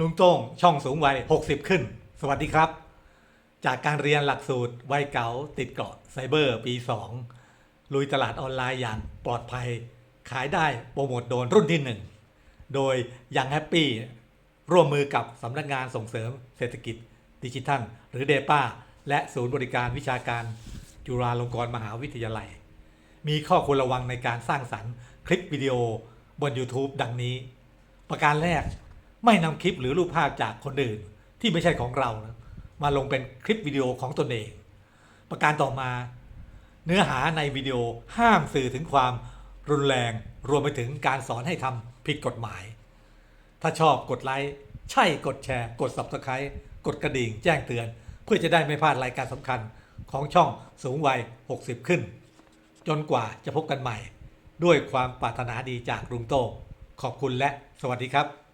ลุงโต้งช่องสูงวัย 60 ขึ้น สวัสดีครับ จากการเรียนหลักสูตรวัยเก๋าติดเกาะไซเบอร์ปี 2 ลุยตลาดออนไลน์อย่างปลอดภัย ขายได้โปรโมทโดนรุ่นที่ 1 โดยยังแฮปปี้ร่วมมือกับสำนักงานส่งเสริมเศรษฐกิจดิจิทัล หรือเดป้าและศูนย์บริการวิชาการจุฬาลงกรณ์มหาวิทยาลัย มีข้อควรระวังในการสร้างสรรค์คลิปวิดีโอบน YouTube ดังนี้ ประการแรก ไม่นำคลิปหรือรูปภาพจากคนอื่นที่ไม่ใช่ของเรานะมาลงเป็นคลิปวิดีโอของตนเอง ประการต่อมา เนื้อหาในวิดีโอห้ามสื่อถึงความรุนแรง รวมไปถึงการสอนให้ทำผิดกฎหมาย ถ้าชอบกดไลค์ใช่กดแชร์ กด Subscribe กดกระดิ่งแจ้งเตือน เพื่อจะได้ไม่พลาดรายการสำคัญของช่องสูงวัย 60 ขึ้น จนกว่าจะพบกันใหม่ ด้วยความปรารถนาดีจากลุงโต้งขอบคุณและสวัสดีครับ